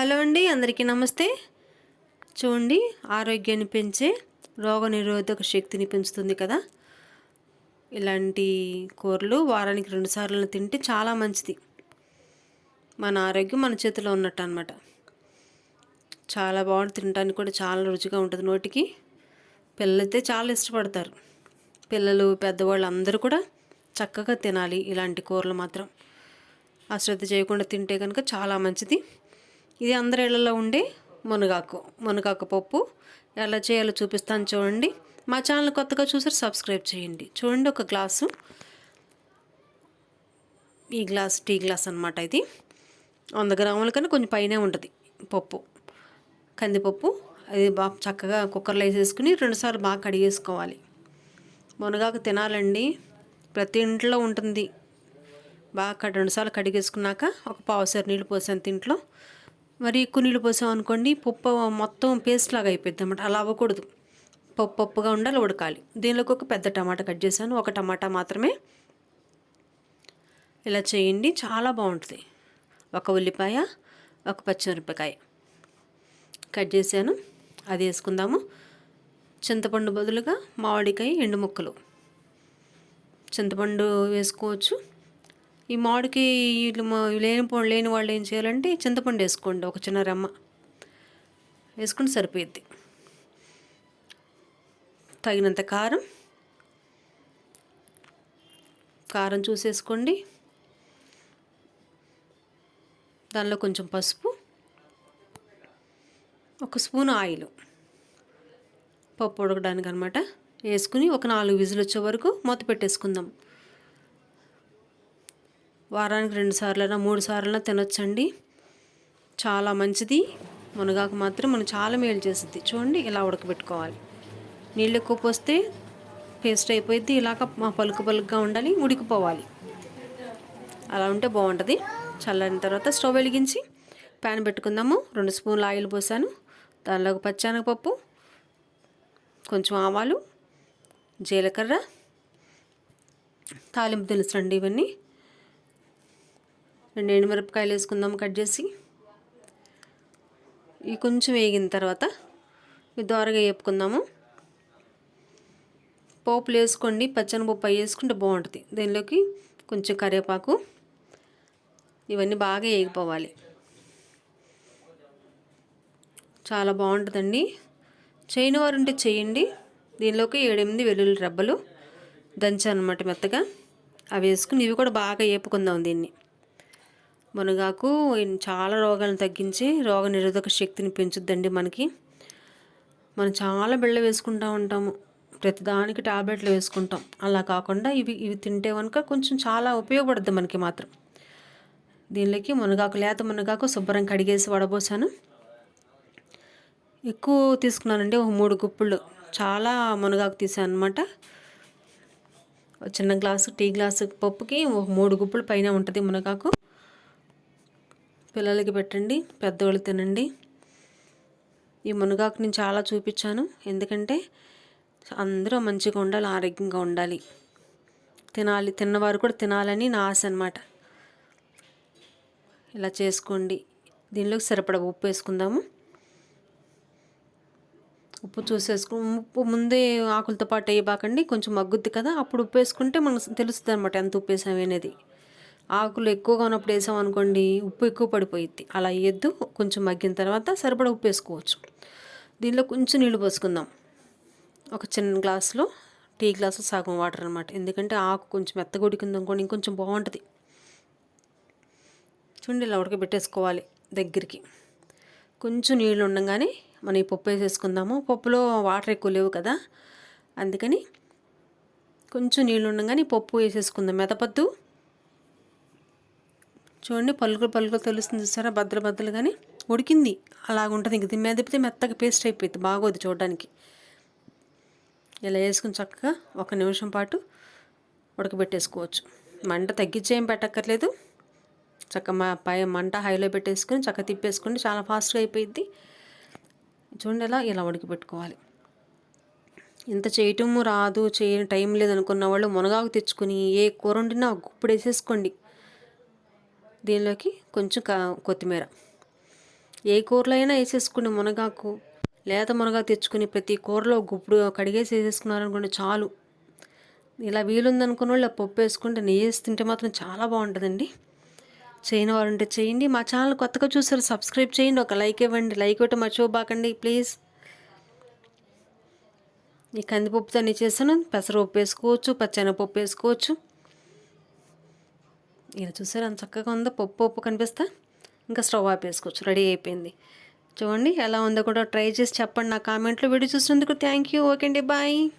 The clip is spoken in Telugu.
హలో అండి అందరికీ నమస్తే. చూడండి ఆరోగ్యాన్ని పెంచే రోగనిరోధక శక్తిని పెంచుతుంది కదా. ఇలాంటి కూరలు వారానికి రెండు సార్లు తింటే చాలా మంచిది. మన ఆరోగ్యం మన చేతిలో ఉన్నట్టు అనమాట చాలా బాగుంటుంది తినడానికి కూడా చాలా రుచిగా ఉంటుంది నోటికి. పిల్లలైతే చాలా ఇష్టపడతారు. పిల్లలు పెద్దవాళ్ళు అందరూ కూడా చక్కగా తినాలి ఇలాంటి కూరలు మాత్రం. అశ్రద్ధ చేయకుండా తింటే కనుక చాలా మంచిది. ఇది అందరి ఇళ్ళలో ఉండే మునగాకు మునగాకు పప్పు. ఎలా చేయాలో చూపిస్తాను చూడండి. మా ఛానల్ కొత్తగా చూసారు సబ్స్క్రైబ్ చేయండి. చూడండి ఒక గ్లాసు. ఈ గ్లాస్ టీ గ్లాస్ అనమాట ఇది. వంద గ్రాముల కన్నా కొంచెం పైనే ఉంటుంది పప్పు. కందిపప్పు అది బాగా చక్కగా కుక్కర్లో వేసేసుకుని రెండుసార్లు బాగా కడిగేసుకోవాలి. మునగాకు తినాలండి. ప్రతి ఇంట్లో ఉంటుంది. బాగా రెండుసార్లు కడిగేసుకున్నాక ఒక పావుసారి నీళ్ళు పోసాను ఇంట్లో మరి ఎక్కువ నీళ్ళు పోసాం అనుకోండి పప్పు మొత్తం పేస్ట్ లాగా అయిపోద్ది అనమాట అలా అవ్వకూడదు. పప్పు పప్పుగా ఉండాలి ఉడకాలి. దీనిలోకి ఒక పెద్ద టమాటా కట్ చేశాను. ఒక టమాటా మాత్రమే ఇలా చేయండి చాలా బాగుంటుంది. ఒక ఉల్లిపాయ ఒక పచ్చిమిరపకాయ కట్ చేశాను. అది వేసుకుందాము. చింతపండు బదులుగా మామిడికాయ ఎండు ముక్కలు. చింతపండు వేసుకోవచ్చు. ఈ మామిడికి వీళ్ళు లేని లేని వాళ్ళు ఏం చేయాలంటే చింతపండు వేసుకోండి ఒక చిన్న రెమ్మ. వేసుకుని సరిపోయిద్ది. తగినంత కారం. కారం చూసేసుకోండి. దానిలో కొంచెం పసుపు. ఒక స్పూన్ ఆయిల్. పప్పు ఉడకడానికి అనమాట వేసుకుని ఒక నాలుగు విజులు వచ్చే వరకు మూత పెట్టేసుకుందాం. వారానికి రెండు సార్లైనా మూడు సార్లైనా తినొచ్చండి. చాలా మంచిది. మునగాకు మాత్రం మనం చాలా మేలు చేస్తుంది చూడండి ఇలా ఉడకబెట్టుకోవాలి. నీళ్ళు ఎక్కువ పోస్తే పేస్ట్ అయిపోయింది ఇలాగ మా పలుకు పలుకుగా ఉండాలి ఉడికిపోవాలి. అలా ఉంటే బాగుంటుంది. చల్లని తర్వాత స్టవ్ వెలిగించి ప్యాన్ పెట్టుకుందాము. రెండు స్పూన్లు ఆయిల్ పోసాను. దానిలో పచ్చనగపప్పు కొంచెం ఆవాలు జీలకర్ర తాలింపు తెలుసండి ఇవన్నీ. రెండు ఎండుమిరపకాయలు వేసుకుందాం కట్ చేసి. ఇవి కొంచెం వేగిన తర్వాత ఇవి దోరగా వేపుకుందాము. పోపులు వేసుకోండి పచ్చని పప్పు అవి వేసుకుంటే బాగుంటుంది. దీనిలోకి కొంచెం కరివేపాకు. ఇవన్నీ బాగా వేగిపోవాలి. చాలా బాగుంటుందండి. చేయని వారు ఉంటే చేయండి. దీనిలోకి ఏడెనిమిది వెల్లుల్లి రెబ్బలు దంచానమాట మెత్తగా. అవి వేసుకుని ఇవి కూడా బాగా వేపుకుందాం దీన్ని. మునగాకు చాలా రోగాలను తగ్గించి రోగ నిరోధక శక్తిని పెంచుద్దండి మనకి. మనం చాలా బిళ్ళ వేసుకుంటూ ఉంటాము. ప్రతిదానికి టాబ్లెట్లు వేసుకుంటాం. అలా కాకుండా ఇవి ఇవి తింటే కనుక కొంచెం చాలా ఉపయోగపడుద్ది మనకి మాత్రం. దీనిలోకి మునగాకు లేత మునగాకు శుభ్రం కడిగేసి వడబోసాను. ఎక్కువ తీసుకున్నానండి ఒక మూడు గుప్పులు చాలా మునగాకు తీసాను అనమాట చిన్న గ్లాసు టీ గ్లాసు పప్పుకి ఒక మూడు గుప్పులు పైన ఉంటుంది మునగాకు. పిల్లలకి పెట్టండి పెద్దవాళ్ళు తినండి. ఈ మునగాకు నేను చాలా చూపించాను. ఎందుకంటే అందరూ మంచిగా ఉండాలి ఆరోగ్యంగా ఉండాలి. తినాలి తిన్నవారు కూడా తినాలని నా ఆశ అనమాట ఇలా చేసుకోండి. దీనిలోకి సరిపడ ఉప్పు వేసుకుందాము. ఉప్పు చూసేసుకు ఉప్పు ముందే ఆకులతో పాటు వేయబాకండి. కొంచెం మగ్గుద్ది కదా అప్పుడు ఉప్పు వేసుకుంటే మనకు తెలుస్తుంది అనమాట ఎంత ఉప్పు వేసామనేది ఆకులు ఎక్కువగా ఉన్నప్పుడు వేసామనుకోండి ఉప్పు ఎక్కువ పడిపోయిద్ది. అలా వేయద్దు కొంచెం మగ్గిన తర్వాత సరిపడా ఉప్పు వేసుకోవచ్చు. దీనిలో కొంచెం నీళ్ళు పోసుకుందాం. ఒక చిన్న గ్లాసులో టీ గ్లాసు సగం వాటర్ అనమాట ఎందుకంటే ఆకు కొంచెం మెత్తగొడికింది అనుకోండి ఇంకొంచెం బాగుంటుంది. చూడండి ఇలా ఉడకబెట్టేసుకోవాలి దగ్గరికి. కొంచెం నీళ్ళు ఉండగానే మనం ఈ పప్పు వేసేసుకుందాము. పప్పులో వాటర్ ఎక్కువ లేవు కదా అందుకని కొంచెం నీళ్ళు ఉండగానే పప్పు వేసేసుకుందాం. మెతపద్దు చూడండి పలుకులు పలుకులు తెలుస్తుంది చూసారా? బద్దలు బద్దలు కానీ ఉడికింది. అలాగుంటుంది ఇంక. దీని తిప్పితే మెత్తగా పేస్ట్ అయిపోయింది బాగోదు చూడడానికి. ఇలా వేసుకుని చక్కగా ఒక నిమిషం పాటు ఉడకబెట్టేసుకోవచ్చు. మంట తగ్గించి ఏం పెట్టక్కర్లేదు. చక్క మా పై మంట హైలో పెట్టేసుకుని చక్క తిప్పేసుకుని చాలా ఫాస్ట్గా అయిపోయింది చూడండి ఎలా ఇలా ఉడికిపెట్టుకోవాలి. ఇంత చేయటము రాదు చేయ టైం లేదనుకున్న వాళ్ళు మునగాకు తెచ్చుకొని ఏ కూర వండినా గుప్పుడు వేసేసుకోండి దీనిలోకి కొంచెం కొత్తిమీర. ఏ కూరలో అయినా వేసేసుకుని మునగాకు లేత మునగాకు తెచ్చుకుని ప్రతి కూరలో గుప్పుడు కడిగేసి వేసేసుకున్నారనుకోండి చాలు. ఇలా వీలుందనుకున్న వాళ్ళు పప్పు వేసుకుంటే నెయ్యి వేసి తింటే మాత్రం చాలా బాగుంటుందండి. చేయని వారు ఉంటే చేయండి. మా ఛానల్ కొత్తగా చూసారు సబ్స్క్రైబ్ చేయండి. ఒక లైక్ ఇవ్వండి. లైక్ ఇవ్వటం మర్చిపోబాకండి ప్లీజ్. ఈ కందిపప్పుతో నేను చేశాను. పెసరపప్పు వేసుకోవచ్చు పచ్చెనపప్పు వేసుకోవచ్చు. ఇలా చూసారు అంత చక్కగా ఉందో? పప్పు ఉప్పు కనిపిస్తా. ఇంకా స్టవ్ ఆపేసుకోవచ్చు. రెడీ అయిపోయింది. చూడండి ఎలా ఉందో కూడా ట్రై చేసి చెప్పండి నా కామెంట్లో. వీడియో చూసినందుకు థ్యాంక్ యూ. ఓకే అండి. బాయ్.